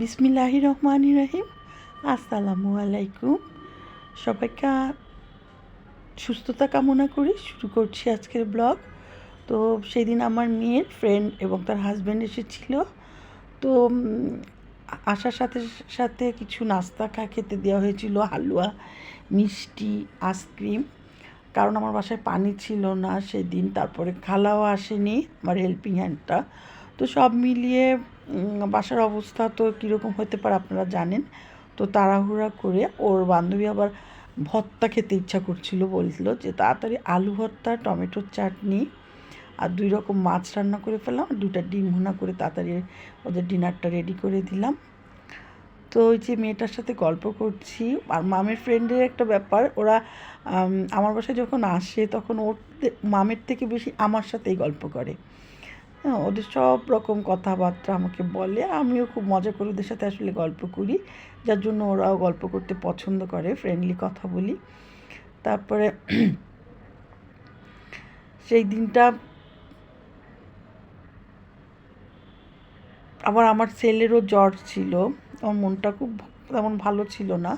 বিসমিল্লাহি রহমান রাহিম আসসালামু আলাইকুম। সবাইকে সুস্থতা কামনা করি শুরু করছি আজকের ব্লগ। তো সেদিন আমার মেয়ের ফ্রেন্ড এবং তার হাজব্যান্ড এসেছিল। তো আসার সাথে সাথে কিছু নাস্তা খা, খেতে দেওয়া হয়েছিল, হালুয়া, মিষ্টি আইসক্রিম কারণ আমার বাসায় পানি ছিল না সেদিন, তারপরে খালাও আসেনি, আমার হেল্পিং হ্যান্ডটা তো সব মিলিয়ে বাসার অবস্থা তো কীরকম হতে পারে আপনারা জানেন। তো তাড়াহুড়া করে ওর বান্ধবী আবার ভর্তা খেতে ইচ্ছা করছিল, বলছিল যে তাড়াতাড়ি আলু ভর্তা টমেটোর চাটনি আর দুই রকম মাছ রান্না করে ফেললাম। আর দুটা ডিম ভুনা করে তাড়াতাড়ি ওদের ডিনারটা রেডি করে দিলাম। তো ওই যে মেয়েটার সাথে গল্প করছি। আর মামের ফ্রেন্ডের একটা ব্যাপার, ওরা আমার বাসায় যখন আসে তখন ওর মামের থেকে বেশি আমার সাথেই গল্প করে। হ্যাঁ ওদের সব রকম কথাবার্তা আমাকে বলে। আমিও খুব মজা করে ওদের সাথে আসলে গল্প করি। যার জন্য ওরাও গল্প করতে পছন্দ করে ফ্রেন্ডলি কথা বলি। তারপরে সেই দিনটা আবার আমার ছেলেরও জ্বর ছিল। আমার মনটা খুব তেমন ভালো ছিল না।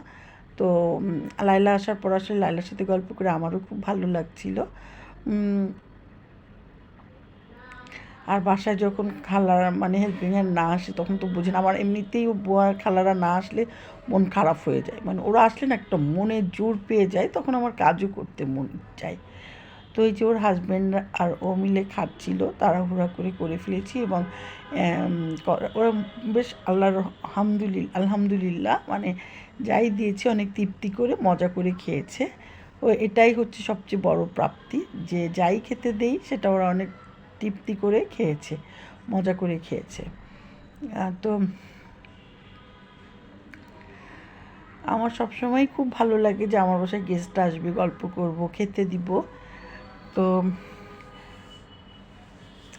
তো লাইলা আসার পর আসলে লাইলার সাথে গল্প করে আমারও খুব ভালো লাগছিল। আর বাসায় যখন খালারা মানে হেল্পিং হ্যান্ড না আসে, তখন তো বুঝেন আমার এমনিতেই খালারা না আসলে মন খারাপ হয়ে যায়। মানে ওরা আসলে না একটা মনে জোর পেয়ে যায়, তখন আমার কাজও করতে মন চায়। তো এই যে ওর হাজব্যান্ড আর ও মিলে খাচ্ছিল, তাড়াহুড়া করে করে ফেলেছি এবং ওরা বেশ আল্লাহর আলহামদুলিল্লাহ আলহামদুলিল্লাহ মানে যাই দিয়েছে, অনেক তৃপ্তি করে মজা করে খেয়েছে। ও এটাই হচ্ছে সবচেয়ে বড় প্রাপ্তি। যে যাই খেতে দেই, সেটা ওরা অনেক তৃপ্তি করে খেয়েছে, মজা করে খেয়েছে। তো আমার সবসময় খুব ভালো লাগে যে আমার বাসায় গেস্ট আসবে, গল্প করব, খেতে দিব। তো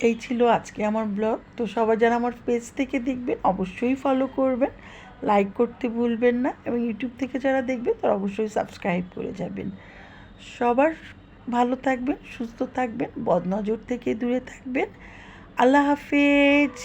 এই ছিল আজকে আমার ব্লগ তো সবাই যারা আমার পেজ থেকে দেখবেন, অবশ্যই ফলো করবেন লাইক করতে ভুলবেন না। এবং ইউটিউব থেকে যারা দেখবেন তারা অবশ্যই সাবস্ক্রাইব করে যাবেন। সবার ভালো থাকবেন সুস্থ থাকবেন বদনজর থেকে দূরে থাকবেন। আল্লাহ হাফেজ।